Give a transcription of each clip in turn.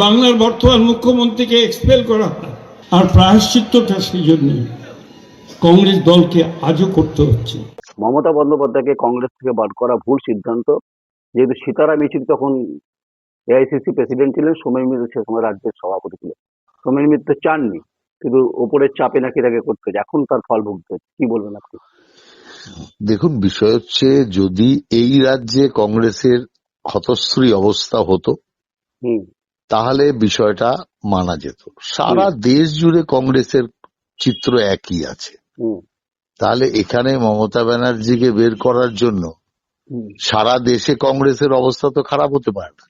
বাংলার বর্তমান মুখ্যমন্ত্রীকে এক্সপেল করা আর প্রায়শ্চিত্তটা সেই জন্য কংগ্রেস দলকে আজও করতে হচ্ছে। মমতা বন্দ্যোপাধ্যায়কে কংগ্রেস থেকে বাদ করা ভুল সিদ্ধান্ত। যেহেতু সীতারাম ইয়েচুরি তখন এআইসিসি প্রেসিডেন্ট ছিলেন সোমেন মিত্র সে সময় রাজ্যের সভাপতি ছিলেন। সোমেন মিত্র চাননি কিন্তু ওপরের চাপে নাকি তাকে করতে হচ্ছে। এখন তার ফল ভুগতে হচ্ছে। কি বলবেন আপনি? দেখুন বিষয় হচ্ছে যদি এই রাজ্যে কংগ্রেসের হতশ্রী অবস্থা হতো হুম। তাহলে বিষয়টা মানা যেত। সারা দেশ জুড়ে কংগ্রেসের চিত্র একই আছে। তাহলে এখানে মমতা ব্যানার্জিকে বের করার জন্য সারা দেশে কংগ্রেসের অবস্থা তো খারাপ হতে পারে না।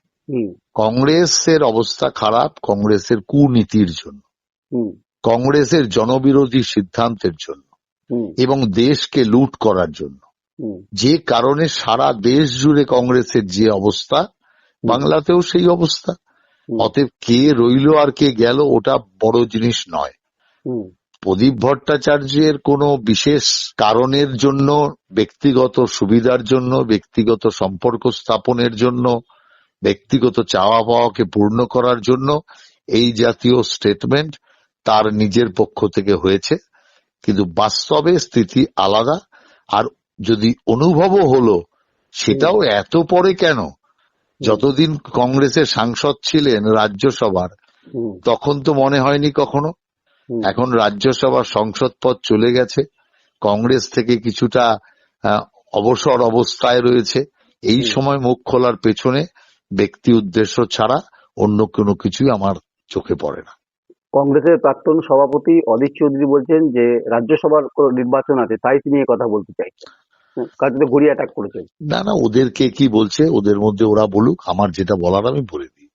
কংগ্রেসের অবস্থা খারাপ কংগ্রেসের কুনীতির জন্য। কংগ্রেসের জনবিরোধী সিদ্ধান্তের জন্য। এবং দেশকে লুট করার জন্য। যে কারণে সারা দেশ জুড়ে কংগ্রেসের যে অবস্থা বাংলাতেও সেই অবস্থা। অতএব কে রইল আর কে গেল ওটা বড় জিনিস নয়। প্রদীপ ভট্টাচার্যের কোনো বিশেষ কারণের জন্য ব্যক্তিগত সুবিধার জন্য ব্যক্তিগত সম্পর্ক স্থাপনের জন্য ব্যক্তিগত চাওয়া পাওয়াকে পূর্ণ করার জন্য এই জাতীয় স্টেটমেন্ট তার নিজের পক্ষ থেকে হয়েছে। কিন্তু বাস্তবে স্থিতি আলাদা। আর যদি অনুভবও হলো সেটাও এত পরে কেন? যতদিন কংগ্রেসের সাংসদ ছিলেন রাজ্যসভার তখন তো মনে হয়নি কখনো। এখন রাজ্যসভার সংসদ পদ চলে গেছে। কংগ্রেস থেকে কিছুটা অবসর অবস্থায় রয়েছে। এই সময় মুখ খোলার পেছনে ব্যক্তি উদ্দেশ্য ছাড়া অন্য কোনো কিছুই আমার চোখে পড়ে না। কংগ্রেসের প্রাক্তন সভাপতি অধীর চৌধুরী বলছেন যে রাজ্যসভার নির্বাচন আছে তাই তিনি কথা বলতে চাইছেন। কাজে ঘুরিয়ে অ্যাটাক করেছে? না না, ওদেরকে কি বলছে? ওদের মধ্যে ওরা বলুক, আমার যেটা বলার আমি বলে